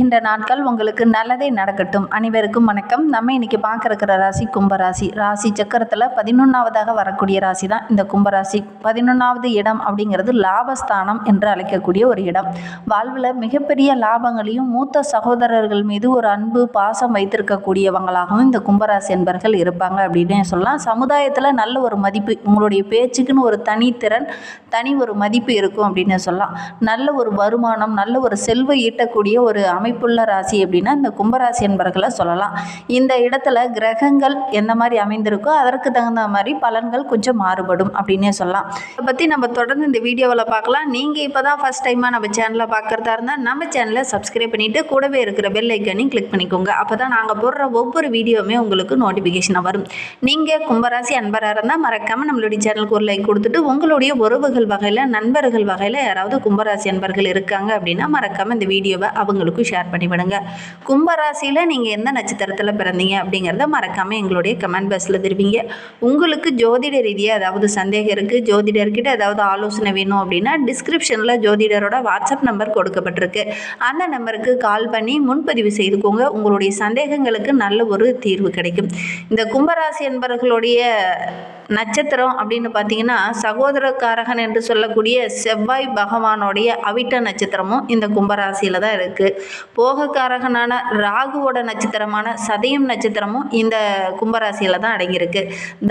இந்த நாட்கள் உங்களுக்கு நல்லதே நடக்கட்டும். அனைவருக்கும் வணக்கம். நம்ம இன்னைக்கு பார்க்க இருக்கிற ராசி கும்பராசி. ராசி சக்கரத்தில் பதினொன்றாவதாக வரக்கூடிய ராசி தான் இந்த கும்பராசி பதினொன்றாவது இடம் அப்படிங்கிறது லாபஸ்தானம் என்று அழைக்கக்கூடிய ஒரு இடம். வாழ்வில் மிகப்பெரிய லாபங்களையும் மூத்த சகோதரர்கள் மீது ஒரு அன்பு பாசம் வைத்திருக்கக்கூடியவங்களாகவும் இந்த கும்பராசி என்பர்கள் இருப்பாங்க அப்படின்னு சொல்லலாம். சமுதாயத்தில் நல்ல ஒரு மதிப்பு உங்களுடைய பேச்சுக்குன்னு ஒரு தனித்திறன் தனி ஒரு மதிப்பு இருக்கும் அப்படின்னு சொல்லலாம். நல்ல ஒரு வருமானம் நல்ல ஒரு செல்வ ஈட்டக்கூடிய ஒரு அமைப்புள்ள ராசி அப்படின்னா இந்த கும்பராசி என்பர்களை சொல்லலாம். இந்த இடத்துல கிரகங்கள் எந்த மாதிரி அமைந்திருக்கோ அதற்கு தகுந்த மாதிரி பலன்கள் கொஞ்சம் மாறுபடும் அப்படின்னே சொல்லலாம். இதை பற்றி நம்ம தொடர்ந்து இந்த வீடியோவில் பார்க்கலாம். நீங்கள் இப்போ தான் ஃபஸ்ட் டைமாக நம்ம சேனலை பார்க்குறதா இருந்தால் நம்ம சேனலை சப்ஸ்கிரைப் பண்ணிவிட்டு கூடவே இருக்கிற பெல் ஐக்கனையும் கிளிக் பண்ணிக்கோங்க. அப்போ தான் நாங்கள் போடுற ஒவ்வொரு வீடியோவுமே உங்களுக்கு நோட்டிஃபிகேஷனாக வரும். நீங்கள் கும்பராசி அன்பராக இருந்தால் மறக்காமல் நம்மளுடைய சேனலுக்கு ஒரு லைக் கொடுத்துட்டு உங்களுடைய உறவுகள் வகையில் நண்பர்கள் வகையில் யாராவது கும்பராசி அன்பர்கள் இருக்காங்க அப்படின்னா மறக்காமல் இந்த வீடியோவை அவங்களுக்கும் ஷேர் பண்ணி விடுங்க. கும்பராசியில் நீங்கள் எந்த நட்சத்திரத்தில் பிறந்தீங்க அப்படிங்கிறத மறக்காமல் எங்களுடைய கமெண்ட் பாக்ஸில் தெரிவிங்க. உங்களுக்கு ஜோதிட ரீதியாக ஏதாவது சந்தேகம் இருக்குது ஜோதிடர்கிட்ட ஏதாவது ஆலோசனை வேணும் அப்படின்னா டிஸ்கிரிப்ஷனில் ஜோதிடரோட வாட்ஸ்அப் நம்பர் கொடுக்கப்பட்டிருக்கு. அந்த நம்பருக்கு கால் பண்ணி முன்பதிவு செய்துக்கோங்க. உங்களுடைய சந்தேகங்களுக்கு நல்ல ஒரு தீர்வு கிடைக்கும். இந்த கும்பராசி என்பவர்களுடைய நட்சத்திரம் அப்படின்னு பார்த்தீங்கன்னா சகோதரக்காரகன் என்று சொல்லக்கூடிய செவ்வாய் பகவானுடைய அவிட்ட நட்சத்திரமும் இந்த கும்பராசியில் தான் இருக்குது போகக்காரகனான ராகுவோட நட்சத்திரமான சதயம் நட்சத்திரமும் இந்த கும்பராசியில் தான் அடங்கியிருக்கு.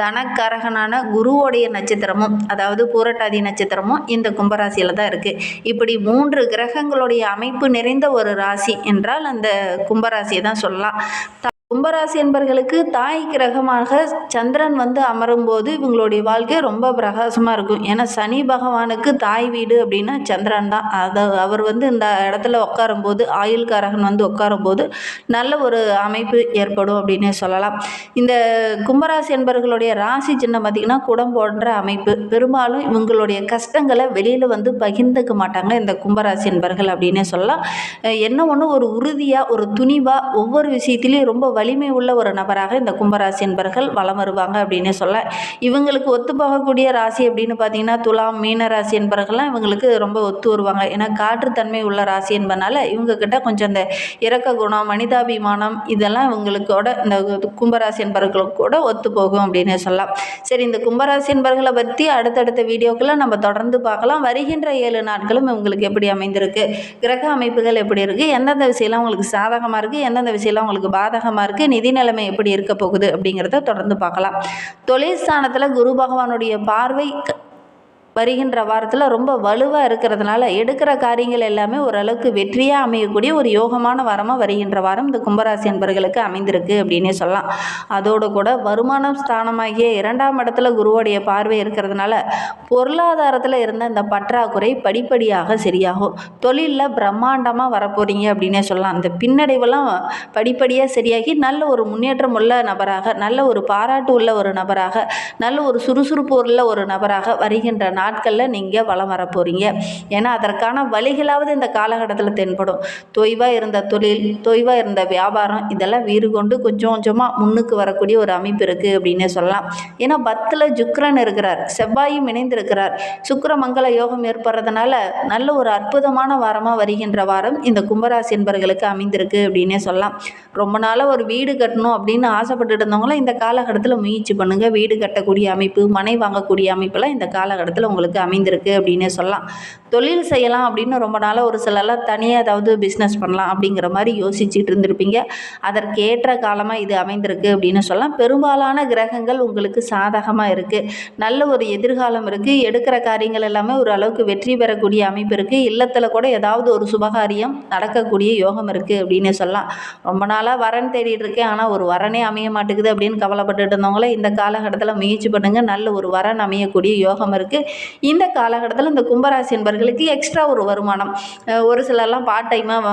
தனக்காரகனான குருவோடைய நட்சத்திரமும் அதாவது பூரட்டாதி நட்சத்திரமும் இந்த கும்பராசியில் தான் இருக்குது இப்படி மூன்று கிரகங்களுடைய அமைப்பு நிறைந்த ஒரு ராசி என்றால் அந்த கும்பராசியை தான் சொல்லலாம். கும்பராசி என்பர்களுக்கு தாய் கிரகமாக சந்திரன் வந்து அமரும் போது இவங்களுடைய வாழ்க்கை ரொம்ப பிரகாசமாக இருக்கும். ஏன்னா சனி பகவானுக்கு தாய் வீடு அப்படின்னா சந்திரன் தான். அதை அவர் வந்து இந்த இடத்துல உட்காரும்போது ஆயுள்காரகன் வந்து உட்காரும்போது நல்ல ஒரு அமைப்பு ஏற்படும் அப்படின்னே சொல்லலாம். இந்த கும்பராசி என்பர்களுடைய ராசி சின்னம் பார்த்திங்கன்னா குடம் போன்ற அமைப்பு. பெரும்பாலும் இவங்களுடைய கஷ்டங்களை வெளியில் வந்து பகிர்ந்துக்க மாட்டாங்க இந்த கும்பராசி என்பர்கள் அப்படின்னே சொல்லலாம். என்ன ஒன்று ஒரு உறுதியாக ஒரு துணிவாக ஒவ்வொரு விஷயத்துலேயும் ரொம்ப வலிமை உள்ள ஒரு நபராக இந்த கும்பராசி என்பர்கள் வலம் வருவாங்க அப்படின்னு சொல்ல. இவங்களுக்கு ஒத்து போகக்கூடிய ராசி அப்படின்னு பார்த்தீங்கன்னா துலாம் மீன ராசி என்பவர்கள்லாம் இவங்களுக்கு ரொம்ப ஒத்து வருவாங்க. ஏன்னா காற்றுத்தன்மை உள்ள ராசி என்பதனால இவங்க கிட்ட கொஞ்சம் இந்த இறக்க குணம் மனிதாபிமானம் இதெல்லாம் இவங்களுக்கோட இந்த கும்பராசி என்பர்களுக்கு கூட ஒத்து போகும் அப்படின்னு சொல்லலாம். சரி இந்த கும்பராசி என்பர்களை பற்றி அடுத்தடுத்த வீடியோக்களை நம்ம தொடர்ந்து பார்க்கலாம். வருகின்ற ஏழு நாட்களும் இவங்களுக்கு எப்படி அமைந்திருக்கு? கிரக அமைப்புகள் எப்படி இருக்குது எந்தெந்த விஷயம்லாம் உங்களுக்கு சாதகமாக இருக்குது எந்தெந்த விஷயம்லாம் உங்களுக்கு பாதகமாக இருக்குது நிதி நிலைமை எப்படி இருக்க போகுது அப்படிங்கிறத தொடர்ந்து பார்க்கலாம். தொழில் ஸ்தானத்தில் குரு பகவானுடைய பார்வை வருகின்ற வாரத்தில் ரொம்ப வலுவாக இருக்கிறதுனால எடுக்கிற காரியங்கள் எல்லாமே ஓரளவுக்கு வெற்றியாக அமையக்கூடிய ஒரு யோகமான வாரமாக வருகின்ற வாரம் இந்த கும்பராசி என்பர்களுக்கு அமைந்திருக்கு அப்படின்னே சொல்லலாம். அதோடு கூட வருமானம் ஸ்தானமாகிய இரண்டாம் இடத்துல குருவோடைய பார்வை இருக்கிறதுனால பொருளாதாரத்தில் இருந்த இந்த பற்றாக்குறை படிப்படியாக சரியாகும். தொழிலில் பிரம்மாண்டமாக வரப்போகிறீங்க அப்படின்னே சொல்லலாம். இந்த பின்னடைவெல்லாம் படிப்படியாக சரியாகி நல்ல ஒரு முன்னேற்றம் உள்ள நபராக நல்ல ஒரு பாராட்டு உள்ள ஒரு நபராக நல்ல ஒரு சுறுசுறுப்பு உள்ள ஒரு நபராக வருகின்ற நாட்களில் நீங்கள் வளம் வர போகிறீங்க ஏன்னா அதற்கான வழிகளாவது இந்த காலகட்டத்தில் தென்படும். தொய்வாக இருந்த தொழில் தொய்வாக இருந்த வியாபாரம் இதெல்லாம் வீறு கொண்டு கொஞ்சம் கொஞ்சமாக முன்னுக்கு வரக்கூடிய ஒரு அமைப்பு இருக்குது அப்படின்னே சொல்லலாம். ஏன்னா பத்தில் சுக்கரன் இருக்கிறார் செவ்வாயும் இணைந்திருக்கிறார். சுக்கிரமங்கல யோகம் ஏற்படுறதுனால நல்ல ஒரு அற்புதமான வாரமாக வருகின்ற வாரம் இந்த கும்பராசி என்பர்களுக்கு அமைந்திருக்கு அப்படின்னே சொல்லலாம். ரொம்ப நாளாக ஒரு வீடு கட்டணும் அப்படின்னு ஆசைப்பட்டுட்டு இருந்தவங்களும் இந்த காலகட்டத்தில் முயற்சி பண்ணுங்கள் வீடு கட்டக்கூடிய அமைப்பு மனை வாங்கக்கூடிய அமைப்பெல்லாம் இந்த காலகட்டத்தில் உங்களுக்கு அமைந்திருக்கு அப்படின்னு சொல்லலாம். தொழில் செய்யலாம் அப்படின்னு ரொம்ப நாளாக ஒரு சிலர்லாம் தனியாக ஏதாவது பிஸ்னஸ் பண்ணலாம் அப்படிங்கிற மாதிரி யோசிச்சுட்டு இருந்திருப்பீங்க. அதற்கேற்ற காலமாக இது அமைந்திருக்கு அப்படின்னு சொல்லலாம். பெரும்பாலான கிரகங்கள் உங்களுக்கு சாதகமாக இருக்குது நல்ல ஒரு எதிர்காலம் இருக்குது எடுக்கிற காரியங்கள் எல்லாமே ஒரு அளவுக்கு வெற்றி பெறக்கூடிய அமைப்பு இருக்குது இல்லத்தில் கூட ஏதாவது ஒரு சுபகாரியம் நடக்கக்கூடிய யோகம் இருக்குது அப்படின்னு சொல்லலாம். ரொம்ப நாளாக வரன் தேடிட்டு இருக்கேன். ஆனால் ஒரு வரனே அமைய மாட்டேங்குது அப்படின்னு கவலைப்பட்டுட்டு இருந்தவங்கள இந்த காலகட்டத்தில் முயற்சி பண்ணுங்கள் நல்ல ஒரு வரன் அமையக்கூடிய யோகம் இருக்குது இந்த காலகட்டத்தில் இந்த கும்பராசி அவர்களுக்கு எக்ஸ்ட்ரா ஒரு வருமானம். ஒரு சிலர்லாம் பார்ட் டைமாக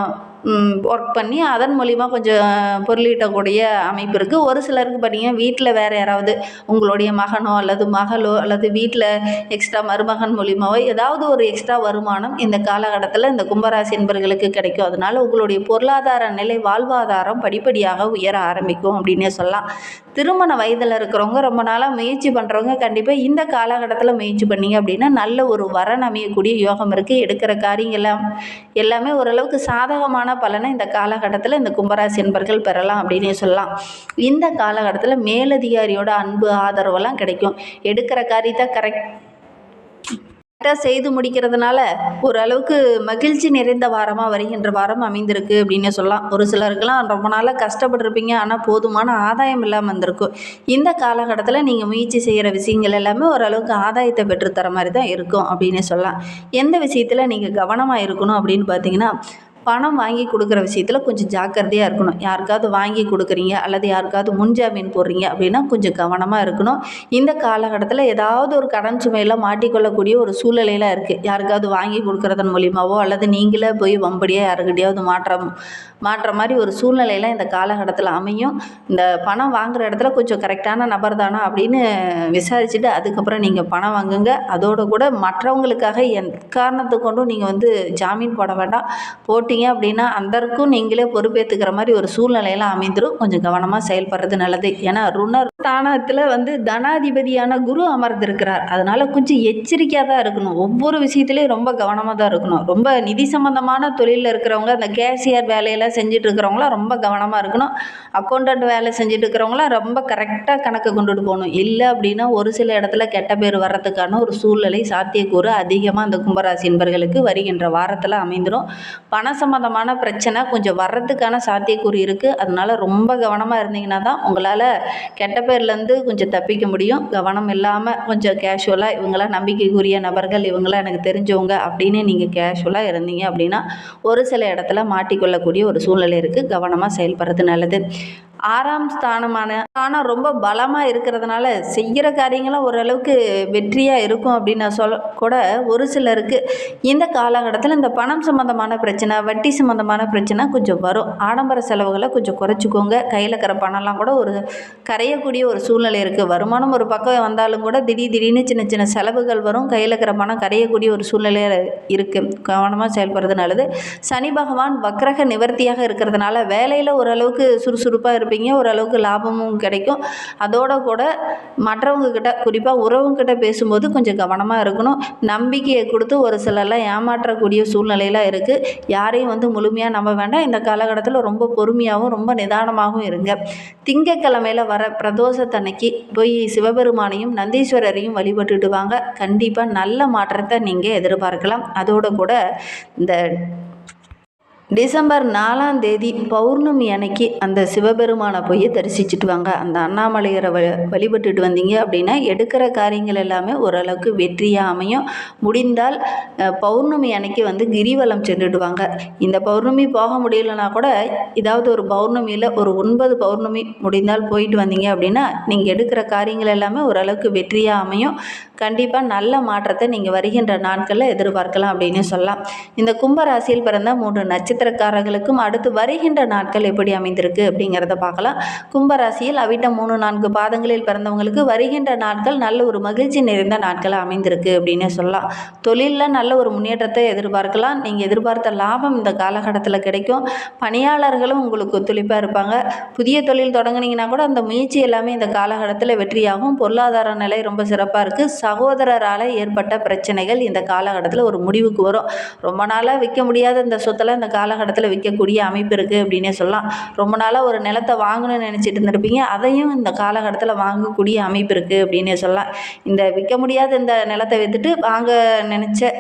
ஒர்க் பண்ணி அதன் மூலிமா கொஞ்சம் பொருளீட்டக்கூடிய அமைப்பு இருக்குது ஒரு சிலருக்கு பார்த்தீங்கன்னா வீட்டில் வேறு யாராவது உங்களுடைய மகனோ அல்லது மகளோ அல்லது வீட்டில் எக்ஸ்ட்ரா மருமகன் மூலியமாவோ ஏதாவது ஒரு எக்ஸ்ட்ரா வருமானம் இந்த காலகட்டத்தில் இந்த கும்பராசி என்பர்களுக்கு கிடைக்கும். அதனால் உங்களுடைய பொருளாதார நிலை வாழ்வாதாரம் படிப்படியாக உயர ஆரம்பிக்கும் அப்படின்னே சொல்லலாம். திருமண வயதில் இருக்கிறவங்க ரொம்ப நாளாக முயற்சி பண்ணுறவங்க கண்டிப்பாக இந்த காலகட்டத்தில் முயற்சி பண்ணிங்க அப்படின்னா நல்ல ஒரு வரன் அமையக்கூடிய யோகம் இருக்குது எடுக்கிற காரியங்கள் எல்லாம் எல்லாமே ஓரளவுக்கு சாதகமான சிறப்பான பலனை இந்த காலகட்டத்தில் இந்த கும்பராசி என்பர்கள் பெறலாம் அப்படின்னே சொல்லலாம். இந்த காலகட்டத்தில் மேலதிகாரியோட அன்பு ஆதரவெல்லாம் கிடைக்கும். எடுக்கிற காரியத்தை கரெக்ட் கரெக்டாக செய்து முடிக்கிறதுனால ஓரளவுக்கு மகிழ்ச்சி நிறைந்த வாரமாக வருகின்ற வாரம் அமைந்திருக்கு அப்படின்னு சொல்லலாம். ஒரு சிலருக்கெல்லாம் ரொம்ப நாளாக கஷ்டப்பட்டிருப்பீங்க. ஆனால் போதுமான ஆதாயம் இல்லாமல் வந்திருக்கும். இந்த காலகட்டத்தில் நீங்கள் முயற்சி செய்கிற விஷயங்கள் எல்லாமே ஓரளவுக்கு ஆதாயத்தை பெற்றுத்தர மாதிரி தான் இருக்கும் அப்படின்னு சொல்லலாம். எந்த விஷயத்தில் நீங்கள் கவனமாக இருக்கணும் அப்படின்னு பார்த்தீங்கன்னா பணம் வாங்கி கொடுக்குற விஷயத்தில் கொஞ்சம் ஜாக்கிரதையாக இருக்கணும். யாருக்காவது வாங்கி கொடுக்குறீங்க அல்லது யாருக்காவது முன்ஜாமீன் போடுறீங்க அப்படின்னா கொஞ்சம் கவனமாக இருக்கணும். இந்த காலகட்டத்தில் ஏதாவது ஒரு கடன் சுமையில் மாட்டிக்கொள்ளக்கூடிய ஒரு சூழ்நிலையில் இருக்குது யாருக்காவது வாங்கி கொடுக்குறதன் மூலியமாவோ அல்லது நீங்களே போய் வம்படியாக யாருக்கிட்டையாவது மாற்றம் மாற்ற மாதிரி ஒரு சூழ்நிலையில் இந்த காலகட்டத்தில் அமையும். இந்த பணம் வாங்குகிற இடத்துல கொஞ்சம் கரெக்டான நபர் தானா அப்படின்னு விசாரிச்சுட்டு அதுக்கப்புறம் நீங்கள் பணம் வாங்குங்க. அதோடு கூட மற்றவங்களுக்காக எந்த காரணத்தை கொண்டும் நீங்கள் வந்து ஜாமீன் போட வேண்டாம். போட்டிங்க அப்படின்னா அந்தற்கும் நீங்களே பொறுப்பேற்றுக்கிற மாதிரி ஒரு சூழ்நிலையெல்லாம் அமைந்துடும் கொஞ்சம் கவனமாக செயல்படுறது நல்லது. ஏன்னா ருணர் ஸ்தானத்தில் வந்து தனாதிபதியான குரு அமர்ந்திருக்கிறார். அதனால் கொஞ்சம் எச்சரிக்கையாக தான் இருக்கணும். ஒவ்வொரு விஷயத்துலையும் ரொம்ப கவனமாக தான் இருக்கணும். ரொம்ப நிதி சம்மந்தமான தொழிலில் இருக்கிறவங்க அந்த கேஷியர் வேலையெல்லாம் செஞ்சுட்டு இருக்கிறவங்களாம் ரொம்ப கவனமாக இருக்கணும். அக்கௌண்டன்ட் வேலை செஞ்சுட்டு இருக்கிறவங்களாம் ரொம்ப கரெக்டாக கணக்கு கொண்டுட்டு போகணும். இல்லை அப்படின்னா ஒரு சில இடத்துல கெட்ட பேர் வர்றதுக்கான ஒரு சூழ்நிலை சாத்தியக்கூறு அதிகமாக அந்த கும்பராசி என்பர்களுக்கு வருகின்ற வாரத்தில் அமைந்துடும் பண சம்மந்தமான பிரச்சனை கொஞ்சம் வர்றதுக்கான சாத்தியக்கூறு இருக்குது அதனால் ரொம்ப கவனமாக இருந்தீங்கன்னா தான் உங்களால் கெட்ட பேர்லேருந்து கொஞ்சம் தப்பிக்க முடியும். கவனம் இல்லாமல் கொஞ்சம் கேஷுவலாக இவங்களாம் நம்பிக்கைக்குரிய நபர்கள் இவங்களாம் எனக்கு தெரிஞ்சவங்க அப்படின்னு நீங்கள் கேஷுவலாக இருந்தீங்க அப்படின்னா ஒரு சில இடத்துல மாட்டிக்கொள்ளக்கூடிய ஒரு சூழ்நிலை இருக்குது கவனமாக செயல்படுறது நல்லது. ஆறாம் ஸ்தானமான ஸ்தானம் ரொம்ப பலமாக இருக்கிறதுனால செய்கிற காரியங்களும் ஓரளவுக்கு வெற்றியாக இருக்கும் அப்படின்னு நான் சொல்ல கூட ஒரு சிலருக்கு இந்த காலகட்டத்தில் இந்த பணம் சம்மந்தமான பிரச்சனை வட்டி சம்மந்தமான பிரச்சனை கொஞ்சம் வரும். ஆடம்பர செலவுகளை கொஞ்சம் குறைச்சிக்கோங்க. கையில் இருக்கிற பணம்லாம் கூட ஒரு கரையக்கூடிய ஒரு சூழ்நிலை இருக்குது வருமானம் ஒரு பக்கம் வந்தாலும் கூட திடீர் திடீர்னு சின்ன சின்ன செலவுகள் வரும். கையில் இருக்கிற பணம் கரையக்கூடிய ஒரு சூழ்நிலையில் இருக்குது கவனமாக செயல்படுறது நல்லது. சனி பகவான் வக்ரக நிவர்த்தியாக இருக்கிறதுனால வேலையில் ஓரளவுக்கு சுறுசுறுப்பாக இருப்பீங்க ஓரளவுக்கு லாபமும் கிடைக்கும். அதோட கூட மற்றவங்கக்கிட்ட குறிப்பாக உறவுங்கிட்ட பேசும்போது கொஞ்சம் கவனமாக இருக்கணும். நம்பிக்கையை கொடுத்து ஒரு சிலர்லாம் ஏமாற்றக்கூடிய சூழ்நிலையெல்லாம் இருக்குது யாரையும் வந்து முழுமையாக நம்ப வேண்டாம். இந்த காலகட்டத்தில் ரொம்ப பொறுமையாகவும் ரொம்ப நிதானமாகவும் இருங்க. திங்கக்கிழமையில் வர பிரதோஷத்தன்னைக்கு போய் சிவபெருமானையும் நந்தீஸ்வரரையும் வழிபட்டுட்டு வாங்க. கண்டிப்பாக நல்ல மாற்றத்தை நீங்கள் எதிர்பார்க்கலாம். அதோடு கூட இந்த டிசம்பர் நாலாம் தேதி பௌர்ணமி அன்னைக்கு அந்த சிவபெருமானை போய் தரிசிச்சுட்டு வாங்க. அந்த அண்ணாமலையரை வ வழிபட்டுட்டு வந்தீங்க அப்படின்னா எடுக்கிற காரியங்கள் எல்லாமே ஓரளவுக்கு வெற்றியாக அமையும். முடிந்தால் பௌர்ணமி அன்னைக்கு வந்து கிரிவலம் சென்றுட்டு வாங்க. இந்த பௌர்ணமி போக முடியலனா கூட ஏதாவது ஒரு பௌர்ணமியில் ஒரு ஒன்பது பௌர்ணமி முடிந்தால் போயிட்டு வந்தீங்க அப்படின்னா நீங்கள் எடுக்கிற காரியங்கள் எல்லாமே ஓரளவுக்கு வெற்றியாக அமையும். கண்டிப்பாக நல்ல மாற்றத்தை நீங்கள் வருகின்ற நாட்களில் எதிர்பார்க்கலாம் அப்படின்னு சொல்லலாம். இந்த கும்பராசியில் பிறந்த மூன்று நட்சத்திரக்காரர்களுக்கும் அடுத்து வருகின்ற நாட்கள் எப்படி அமைந்திருக்கு அப்படிங்கிறத பார்க்கலாம். கும்பராசியில் அவிட்ட மூணு நான்கு பாதங்களில் பிறந்தவங்களுக்கு வருகின்ற நாட்கள் நல்ல ஒரு மகிழ்ச்சி நிறைந்த நாட்களாக அமைந்திருக்கு அப்படின்னு சொல்லலாம். தொழிலில் நல்ல ஒரு முன்னேற்றத்தை எதிர்பார்க்கலாம். நீங்கள் எதிர்பார்த்த லாபம் இந்த காலகட்டத்தில் கிடைக்கும். பணியாளர்களும் உங்களுக்கு ஒத்துழைப்பாக இருப்பாங்க. புதிய தொழில் தொடங்குனீங்கன்னா கூட அந்த முயற்சி எல்லாமே இந்த காலகட்டத்தில் வெற்றியாகும். பொருளாதார நிலை ரொம்ப சிறப்பாக இருக்குது சகோதரரால் ஏற்பட்ட பிரச்சனைகள் இந்த காலகட்டத்தில் ஒரு முடிவுக்கு வரும். ரொம்ப நாளாக விற்க முடியாத இந்த சொத்தில் இந்த காலகட்டத்தில் விற்கக்கூடிய அமைப்பு இருக்குது அப்படின்னே சொல்லலாம். ரொம்ப நாளாக ஒரு நிலத்தை வாங்கணும்னு நினச்சிட்டு இருந்திருப்பீங்க. அதையும் இந்த காலகட்டத்தில் வாங்கக்கூடிய அமைப்பு இருக்குது அப்படின்னே சொல்லலாம். இந்த விற்க முடியாத இந்த நிலத்தை விற்றுட்டு வாங்க நினச்ச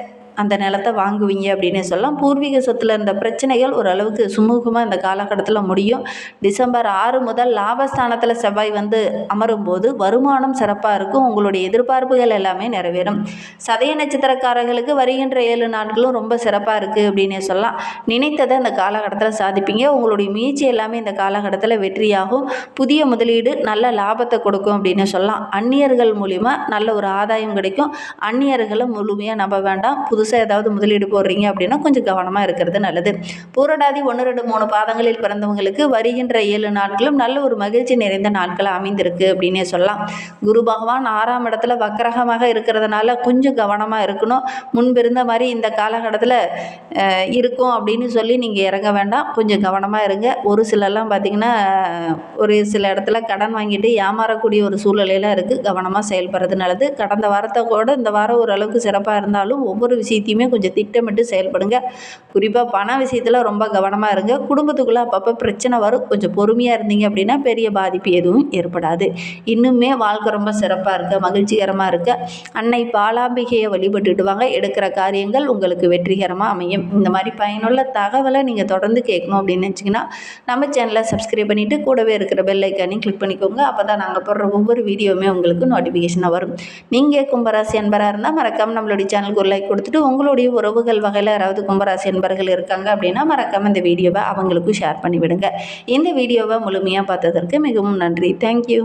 அந்த நிலத்தை வாங்குவீங்க அப்படின்னு சொல்லலாம். பூர்வீக சொத்தில் இருந்த பிரச்சனைகள் ஓரளவுக்கு சுமூகமாக இந்த காலகட்டத்தில் முடியும். டிசம்பர் ஆறு முதல் லாபஸ்தானத்தில் செவ்வாய் வந்து அமரும் போது வருமானம் சிறப்பாக இருக்கும். உங்களுடைய எதிர்பார்ப்புகள் எல்லாமே நிறைவேறும். சதய நட்சத்திரக்காரர்களுக்கு வருகின்ற ஏழு நாட்களும் ரொம்ப சிறப்பாக இருக்குது அப்படின்னு சொல்லலாம். நினைத்ததை இந்த காலகட்டத்தில் சாதிப்பீங்க. உங்களுடைய முயற்சி எல்லாமே இந்த காலகட்டத்தில் வெற்றியாகும். புதிய முதலீடு நல்ல லாபத்தை கொடுக்கும் அப்படின்னு சொல்லலாம். அந்நியர்கள் மூலிமா நல்ல ஒரு ஆதாயம் கிடைக்கும். அந்நியர்களை முழுமையாக நம்ப வேண்டாம். புதுசாக ஏதாவது முதலீடு போடுறீங்க அப்படின்னா கொஞ்சம் கவனமாக இருக்கிறது நல்லது. பூரடாதி ஒன்று ரெண்டு மூணு பாதங்களில் பிறந்தவங்களுக்கு வருகின்ற ஏழு நாட்களும் நல்ல ஒரு மகிழ்ச்சி நிறைந்த நாட்களாக அமைந்திருக்கு அப்படின்னே சொல்லலாம். குரு பகவான் ஆறாம் இடத்துல வக்கரகமாக இருக்கிறதுனால கொஞ்சம் கவனமாக இருக்கணும். முன்பிருந்த மாதிரி இந்த காலகட்டத்தில் இருக்கும் அப்படின்னு சொல்லி நீங்கள் இறங்க வேண்டாம். கொஞ்சம் கவனமாக இருங்க. ஒரு சிலர்லாம் பார்த்திங்கன்னா ஒரு சில இடத்துல கடன் வாங்கிட்டு ஏமாறக்கூடிய ஒரு சூழ்நிலையில் இருக்குது கவனமாக செயல்படுறது நல்லது. கடந்த வாரத்தை கூட இந்த வாரம் ஓரளவுக்கு சிறப்பாக இருந்தாலும் ஒவ்வொரு விஷயம் விஷயத்தையுமே கொஞ்சம் திட்டமிட்டு செயல்படுங்க. குறிப்பாக பண விஷயத்தில் ரொம்ப கவனமாக இருங்க. குடும்பத்துக்குள்ளே அப்பப்போ பிரச்சனை வரும். கொஞ்சம் பொறுமையாக இருந்தீங்க அப்படின்னா பெரிய பாதிப்பு எதுவும் ஏற்படாது. இன்னுமே வாழ்க்கை ரொம்ப சிறப்பாக இருக்க மகிழ்ச்சிகரமாக இருக்க. அன்னை பாலாம்பிகையை வழிபட்டுட்டு வாங்க. எடுக்கிற காரியங்கள் உங்களுக்கு வெற்றிகரமாக அமையும். இந்த மாதிரி பயனுள்ள தகவலை நீங்கள் தொடர்ந்து கேட்கணும் அப்படின்னு நினச்சிங்கன்னா நம்ம சேனலை சப்ஸ்கிரைப் பண்ணிவிட்டு கூடவே இருக்கிற பெல் ஐக்கானையும் கிளிக் பண்ணிக்கோங்க. அப்போ தான் நாங்கள் போடுற ஒவ்வொரு வீடியோவுமே உங்களுக்கு நோட்டிஃபிகேஷனாக வரும். நீங்கள் கும்பராசி அன்பராக இருந்தால் மறக்காமல் நம்மளுடைய சேனலுக்கு ஒரு லைக் கொடுத்துட்டு உங்களுடைய உறவுகள் வகையில் யாராவது கும்பராசி என்பர்கள் இருக்காங்க அப்படின்னா மறக்காமல் இந்த வீடியோவை அவங்களுக்கும் ஷேர் பண்ணிவிடுங்க. இந்த வீடியோவை முழுமையாக பார்த்ததற்கு மிகவும் நன்றி. தேங்க்யூ